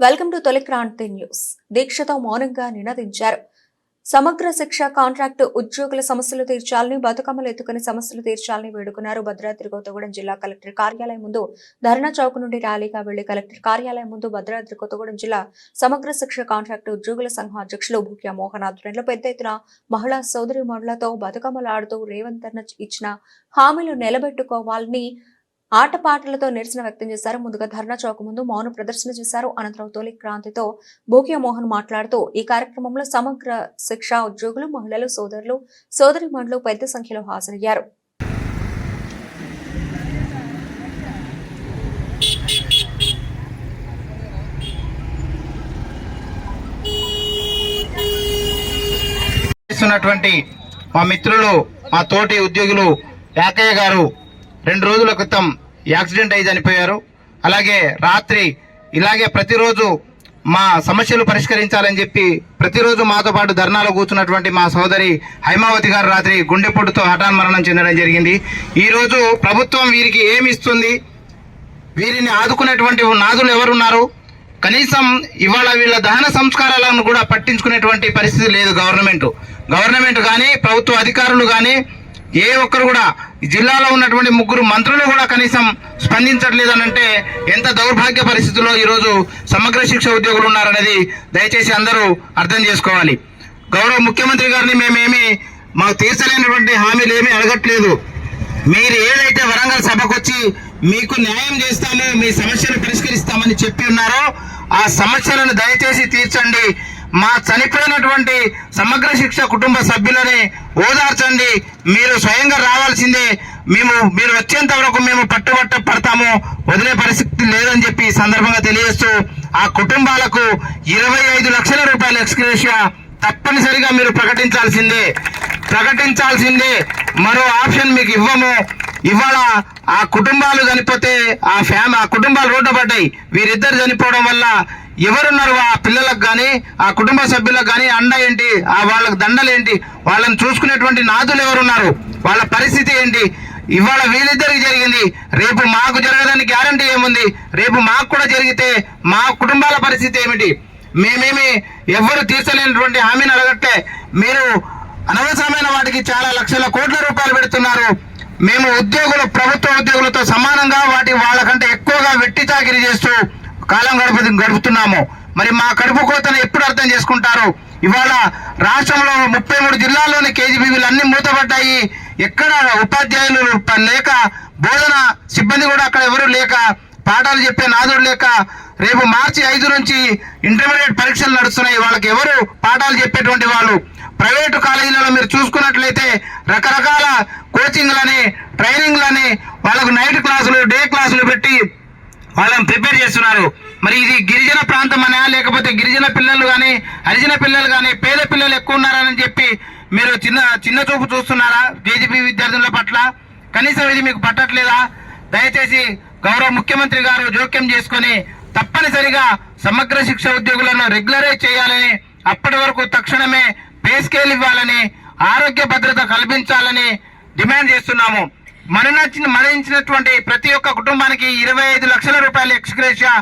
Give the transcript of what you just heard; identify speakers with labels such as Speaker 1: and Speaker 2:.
Speaker 1: Welcome to తొలి Kranti news. దీక్షతో మౌనంగా నినదించారు. సమగ్ర శిక్ష కాంట్రాక్టు ఉద్యోగుల సమస్యలు తీర్చాలని బతుకమ్మలు ఎత్తుకుని సమస్యలు తీర్చాలని వేడుకున్నారు భద్రాద్రి కొత్తగూడెం జిల్లా కలెక్టర్ కార్యాలయం ముందు. ధర్నా చౌక్ నుండి ర్యాలీగా వెళ్ళి కలెక్టర్ కార్యాలయం ముందు భద్రాద్రి కొత్తగూడెం జిల్లా సమగ్ర శిక్ష కాంట్రాక్టు ఉద్యోగుల సంఘం అధ్యక్షులు భూక్య మోహన్ ఆధ్వర్యంలో పెద్ద ఎత్తున మహిళా సోదరి మనులతో బతుకమ్మలాడుతూ రేవంత్ ఇచ్చిన హామీలు నిలబెట్టుకోవాలని ఆటపాటలతో నిరసన వ్యక్తం చేశారు. ముందుగా ధర్నా చౌక్ ముందు మౌన ప్రదర్శన చేశారు. అనంతరం తొలి క్రాంతితో భూక్యా మోహన్ మాట్లాడుతూ ఈ కార్యక్రమంలో సమగ్ర శిక్షా ఉద్యోగులు మహిళలు సోదరులు సోదరి పెద్ద సంఖ్యలో హాజరయ్యారు.
Speaker 2: మా మిత్రులు మా తోటి ఉద్యోగులు యాకయ్య గారు రెండు రోజుల క్రితం యాక్సిడెంట్ అయి చనిపోయారు. అలాగే రాత్రి ఇలాగే ప్రతిరోజు మా సమస్యలు పరిష్కరించాలని చెప్పి ప్రతిరోజు మాతో పాటు ధర్నాలో కూర్చున్నటువంటి మా సోదరి హైమావతి గారు రాత్రి గుండెపోటుతో హఠాన్ మరణం చెందడం జరిగింది. ఈరోజు ప్రభుత్వం వీరికి ఏమి ఇస్తుంది? వీరిని ఆదుకునేటువంటి నాదులు ఎవరున్నారు? కనీసం ఇవాళ వీళ్ళ దహన సంస్కారాలను కూడా పట్టించుకునేటువంటి పరిస్థితి లేదు గవర్నమెంట్. గవర్నమెంట్ కానీ ప్రభుత్వ అధికారులు కానీ ఏ ఒక్కరు కూడా జిల్లాలో ఉన్నటువంటి ముగ్గురు మంత్రులు కూడా కనీసం స్పందించట్లేదనంటే ఎంత దౌర్భాగ్య పరిస్థితుల్లో ఈరోజు సమగ్ర శిక్ష ఉద్యోగులు ఉన్నారనేది దయచేసి అందరూ అర్థం చేసుకోవాలి. గౌరవ ముఖ్యమంత్రి గారిని మేమేమి మాకు తీర్చలేనటువంటి హామీలు ఏమీ అడగట్లేదు. మీరు ఏదైతే వరంగల్ సభకు వచ్చి మీకు న్యాయం చేస్తాము మీ సమస్యలు పరిష్కరిస్తామని చెప్పి ఉన్నారో ఆ సమస్యలను దయచేసి తీర్చండి. మా చనిపోయినటువంటి సమగ్ర శిక్ష కుటుంబ సభ్యులని ఓదార్చండి మీరు స్వయంగా రావాల్సిందే. మేము మీరు వచ్చేంత వరకు మేము పట్టుబట్ట పడతాము. వదిలే పరిస్థితి లేదని చెప్పి సందర్భంగా తెలియజేస్తూ ఆ కుటుంబాలకు ఇరవై ఐదు లక్షల రూపాయల ఎక్స్గ్రేషియా తప్పనిసరిగా మీరు ప్రకటించాల్సిందే. ప్రకటించాల్సిందే. మరో ఆప్షన్ మీకు ఇవ్వము. ఇవాళ ఆ కుటుంబాలు చనిపోతే ఆ ఫ్యామ్ ఆ కుటుంబాలు రోడ్డు పడ్డాయి. వీరిద్దరు చనిపోవడం వల్ల ఎవరున్నారు ఆ పిల్లలకు కానీ ఆ కుటుంబ సభ్యులకు కానీ అండ ఏంటి ఆ వాళ్ళకి దండలేంటి వాళ్ళని చూసుకునేటువంటి నాదులు ఎవరున్నారు? వాళ్ళ పరిస్థితి ఏంటి? ఇవాళ వీళ్ళిద్దరికి జరిగింది. రేపు మాకు జరగదని గ్యారంటీ ఏముంది? రేపు మాకు కూడా జరిగితే మా కుటుంబాల పరిస్థితి ఏమిటి? మేమేమి ఎవ్వరు తీర్చలేనటువంటి హామీని అడగట్టే మీరు అనవసరమైన వాటికి చాలా లక్షల కోట్ల రూపాయలు పెడుతున్నారు. మేము ఉద్యోగులు ప్రభుత్వ ఉద్యోగులతో సమానంగా వాటి వాళ్ళకంటే ఎక్కువగా వెట్టి చాకిరి చేస్తూ కాలం గడుపు గడుపుతున్నాము. మరి మా కడుపు కోతను ఎప్పుడు అర్థం చేసుకుంటారు? ఇవాళ రాష్ట్రంలో ముప్పై మూడు జిల్లాల్లోని కేజీబీవీలు అన్ని మూతపడ్డాయి. ఎక్కడ ఉపాధ్యాయులు లేక బోధన సిబ్బంది కూడా అక్కడ ఎవరు లేక పాఠాలు చెప్పే నాదుడు లేక రేపు మార్చి ఐదు నుంచి ఇంటర్మీడియట్ పరీక్షలు నడుస్తున్నాయి. వాళ్ళకి ఎవరు పాఠాలు చెప్పేటువంటి వాళ్ళు? ప్రైవేటు కాలేజీలలో మీరు చూసుకున్నట్లయితే రకరకాల కోచింగ్లని ట్రైనింగ్లని వాళ్ళకు నైట్ క్లాసులు డే క్లాసులు పెట్టి వాళ్ళని ప్రిపేర్ చేస్తున్నారు. మరి ఇది గిరిజన ప్రాంతం అనా లేకపోతే గిరిజన పిల్లలు కానీ హరిజన పిల్లలు కానీ పేద పిల్లలు ఎక్కువ ఉన్నారని చెప్పి మీరు చిన్న చిన్న చూపు చూస్తున్నారా జేజీపీ విద్యార్థుల పట్ల? కనీసం ఇది మీకు పట్టట్లేదా? దయచేసి గౌరవ ముఖ్యమంత్రి గారు జోక్యం చేసుకొని తప్పనిసరిగా సమగ్ర శిక్ష ఉద్యోగులను రెగ్యులరైజ్ చేయాలని అప్పటి వరకు తక్షణమే పే స్కేల్ ఇవ్వాలని ఆరోగ్య భద్రత కల్పించాలని డిమాండ్ చేస్తున్నాము. మరణించినటువంటి ప్రతి ఒక్క కుటుంబానికి ఇరవై ఐదు లక్షల రూపాయలు ఎక్స్గ్రేషియా